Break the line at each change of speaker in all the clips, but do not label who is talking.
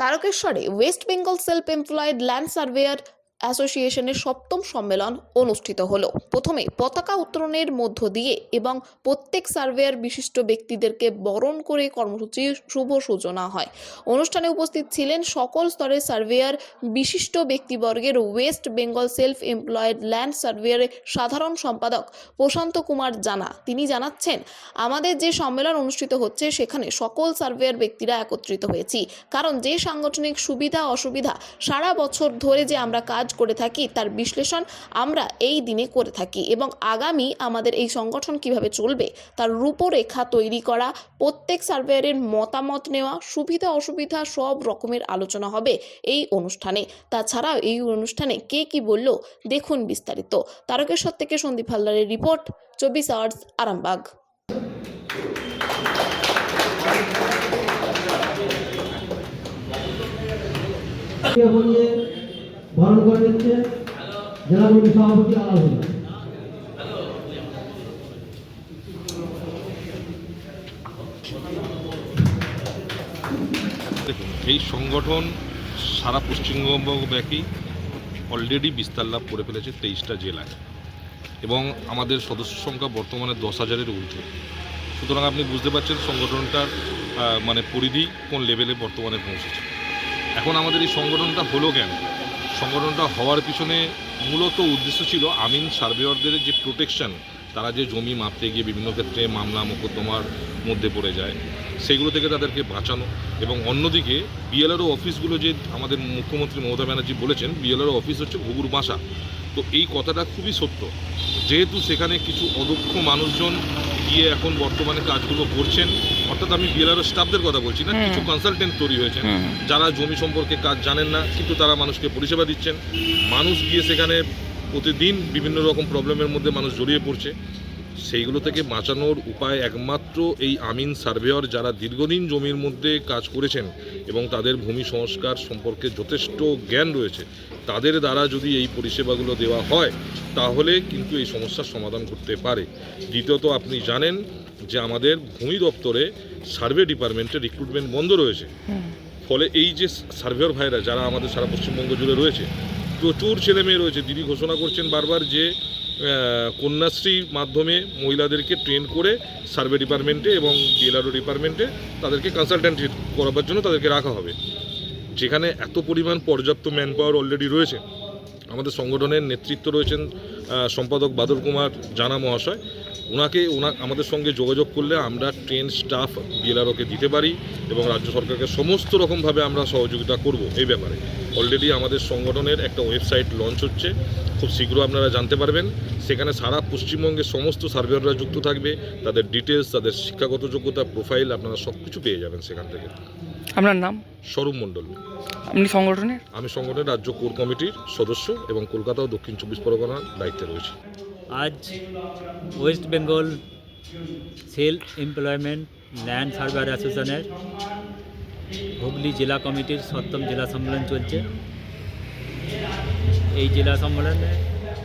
তারকেশ্বরে West Bengal self employed land surveyor অ্যাসোসিয়েশনের সপ্তম সম্মেলন অনুষ্ঠিত হলো। প্রথমে পতাকা উত্তোলনের মধ্য দিয়ে এবং প্রত্যেক সার্ভেয়ার বিশিষ্ট ব্যক্তিদেরকে বরণ করে কর্মসূচির শুভ সূচনা হয়। অনুষ্ঠানে উপস্থিত ছিলেন সকল স্তরের সার্ভেয়ার, বিশিষ্ট ব্যক্তিবর্গের West Bengal self employed land সার্ভেয়ারের সাধারণ সম্পাদক প্রশান্ত কুমার জানা। তিনি জানাচ্ছেন, আমাদের যে সম্মেলন অনুষ্ঠিত হচ্ছে, সেখানে সকল সার্ভেয়ার ব্যক্তিরা একত্রিত হয়েছি। কারণ যে সাংগঠনিক সুবিধা অসুবিধা সারা বছর ধরে যে আমরা কাজ করে থাকি, তার বিশ্লেষণ আমরা এই দিনে করে থাকি এবং আগামী আমাদের এই সংগঠন কীভাবে চলবে, তার রূপরেখা তৈরি করা, প্রত্যেক সার্ভেয়ারের মতামত নেওয়া, সুবিধা অসুবিধা সব রকমের আলোচনা হবে এই অনুষ্ঠানে। তাছাড়াও এই অনুষ্ঠানে কে কি বলল দেখুন বিস্তারিত। তারকেশ্বর থেকে সন্দীপ হালদারের রিপোর্ট, চব্বিশ আওয়ার্স, আরামবাগ।
বলিয়ে বরণ করে নিচ্ছে। জেলা কমিটির সভাপতি আলাদুল্লাহ
দেখুন, এই সংগঠন সারা পশ্চিমবঙ্গ ব্যাপী অলরেডি বিস্তার লাভ করে ফেলেছে তেইশটা জেলায়। এবং আমাদের সদস্য সংখ্যা বর্তমানে দশ হাজারের ঊর্ধ্বে। সুতরাং আপনি বুঝতে পারছেন সংগঠনটার মানে পরিধি কোন লেভেলে বর্তমানে পৌঁছেছে। এখন আমাদের এই সংগঠনটা হলো কেন? সংগঠনটা হওয়ার পিছনে মূলত উদ্দেশ্য ছিল আমিন সার্ভেয়রদের যে প্রোটেকশন তারা যে জমি মাপতে গিয়ে বিভিন্ন ক্ষেত্রে মামলা, মোকদ্দমার মধ্যে পড়ে যায়, সেগুলো থেকে তাদেরকে বাঁচানো এবং অন্যদিকে বিএলআরও অফিসগুলো যে আমাদের মুখ্যমন্ত্রী মমতা ব্যানার্জি বলেছেন বিএলআরও অফিস হচ্ছে ঘুঘুর বাসা। তো এই কথাটা খুবই সত্য, যেহেতু সেখানে কিছু অদক্ষ মানুষজন গিয়ে এখন বর্তমানে কাজগুলো করছেন অর্থাৎ আমি বিএলআরও স্টাফদের কথা বলছি না কিছু কনসালটেন্ট তৈরি হয়েছে যারা জমি সম্পর্কে কাজ জানেন না কিন্তু তারা মানুষকে পরিষেবা দিচ্ছেন। মানুষ গিয়ে সেখানে প্রতিদিন বিভিন্ন রকম প্রবলেমের মধ্যে মানুষ জড়িয়ে পড়ছে। সেইগুলো থেকে বাঁচানোর উপায় একমাত্র এই আমিন সার্ভেয়র যারা দীর্ঘদিন জমির মধ্যে কাজ করেছেন এবং তাদের ভূমি সংস্কার সম্পর্কে যথেষ্ট জ্ঞান রয়েছে তাদের দ্বারা যদি এই পরিষেবাগুলো দেওয়া হয় তাহলে কিন্তু এই সমস্যার সমাধান করতে পারে। দ্বিতীয়ত আপনি জানেন যে আমাদের ভূমি দপ্তরে সার্ভে ডিপার্টমেন্টে রিক্রুটমেন্ট বন্ধ রয়েছে। ফলে এই যে সার্ভেয়র ভাইরা যারা আমাদের সারা পশ্চিমবঙ্গ জুড়ে রয়েছে প্রচুর ছেলে মেয়ে রয়েছে। দিদি ঘোষণা করছেন বারবার যে কন্যাশ্রীর মাধ্যমে মহিলাদেরকে ট্রেন করে সার্ভে ডিপার্টমেন্টে এবং বিএলআরও ডিপার্টমেন্টে তাদেরকে কনসালট্যান্ট করাবার জন্য তাদেরকে রাখা হবে। যেখানে এত পরিমাণ পর্যাপ্ত ম্যান পাওয়ার অলরেডি রয়েছে। আমাদের সংগঠনের নেতৃত্ব রয়েছেন সম্পাদক বাদল কুমার জানা মহাশয় ওনাকে ওনা আমাদের সঙ্গে যোগাযোগ করলে আমরা ট্রেন স্টাফ বিএলআরওকে দিতে পারি এবং রাজ্য সরকারকে সমস্ত রকমভাবে আমরা সহযোগিতা করব এই ব্যাপারে। অলরেডি আমাদের সংগঠনের একটা ওয়েবসাইট লঞ্চ হচ্ছে খুব শীঘ্র আপনারা জানতে পারবেন। সেখানে সারা পশ্চিমবঙ্গের সমস্ত সার্ভেয়াররা যুক্ত থাকবে তাদের ডিটেলস তাদের শিক্ষাগত যোগ্যতা প্রোফাইল আপনারা সব কিছু পেয়ে যাবেন সেখান থেকে।
আপনার নাম?
স্বরূপ মণ্ডল।
আপনি সংগঠনের?
আমি সংগঠনের রাজ্য কোর কমিটির সদস্য এবং কলকাতা ও দক্ষিণ চব্বিশ পরগনার দায়িত্বে। রয়েছি
আজ West Bengal self employment land server অ্যাসোসিয়েশনের হুগলি জেলা কমিটির সপ্তম জেলা সম্মেলন চলছে। এই জেলা সম্মেলনে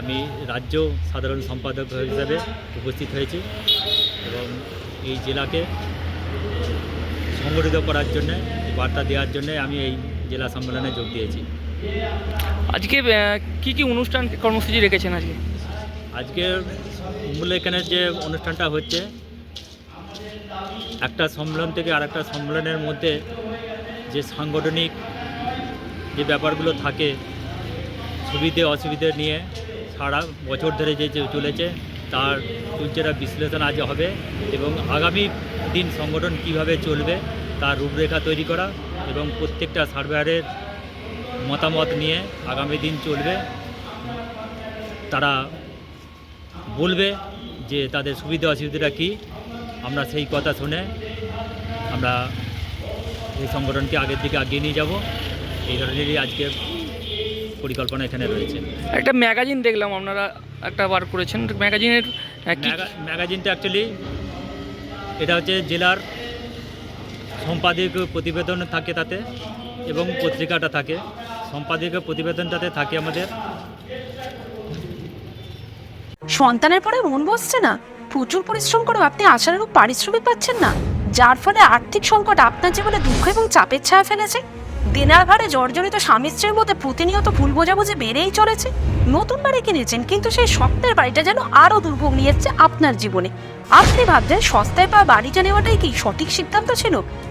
আমি রাজ্য সাধারণ সম্পাদক হিসাবে উপস্থিত হয়েছি এবং এই জেলাকে সংগঠিত করার জন্যে, বার্তা দেওয়ার জন্যে আমি এই জেলা সম্মেলনে যোগ দিয়েছি।
আজকে কি কি অনুষ্ঠান, কর্মসূচি রেখেছেন আজকে?
আজকে মূল এখানে যে অনুষ্ঠানটা হচ্ছে, একটা সম্মেলন থেকে আরেকটা সম্মেলনের মধ্যে যে সাংগঠনিক যে ব্যাপারগুলো থাকে, সুবিধে অসুবিধে নিয়ে সারা বছর ধরে যে চলেছে, তার চুলচেরা বিশ্লেষণ আজ হবে এবং আগামী দিন সংগঠন কীভাবে চলবে, তার রূপরেখা তৈরি করা এবং প্রত্যেকটা সার্ভেয়ারের মতামত নিয়ে আগামী দিন চলবে। তারা বলবে যে তাদের সুবিধা অসুবিধাটা কী? আমরা সেই কথা শুনে আমরা এই সংগঠনকে আগের দিকে এগিয়ে নিয়ে যাব। এই ধরনেরই আজকে পরিকল্পনা এখানে রয়েছে।
একটা ম্যাগাজিন দেখলাম আপনারা একটা বার করেছেন। ম্যাগাজিনের
ম্যাগা- ম্যাগাজিনটা অ্যাকচুয়ালি এটা হচ্ছে জেলার সম্পাদকীয় প্রতিবেদন থাকে তাতে এবং পত্রিকাটা থাকে। সম্পাদকীয় প্রতিবেদনটাতে থাকে আমাদের।
সন্তানের পরে মন বসছে না। প্রচুর পরিশ্রম করেও আপনি আশানুরূপ পারিশ্রমিক পাচ্ছেন না। যার ফলে আর্থিক সংকট আপনার জীবনে দুঃখ এবং চাপের ছায়া ফেলেছে। দেনার ভারে জর্জরিত স্বামী স্ত্রীর মধ্যে প্রতিনিয়ত ভুল বোঝাবুঝি বেড়েই চলেছে। নতুন বাড়ি কিনেছেন, কিন্তু সেই স্বপ্নের বাড়িটা যেন আরও দুর্ভোগ নিয়ে আপনার জীবনে। আপনি ভাবছেন সস্তায় পাওয়া বাড়িটা নেওয়াটাই কি সঠিক সিদ্ধান্ত ছিল?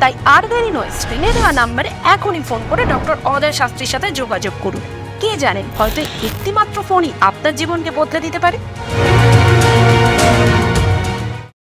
তাই আর দেরি নয় স্ক্রিনে দেওয়া নাম্বারে এখনই ফোন করে ডক্টর অদয় শাস্ত্রীর সাথে যোগাযোগ করুন। কে জানেন, হয়তো একটিমাত্র ফোনই আপনার জীবনকে বদলে দিতে পারে?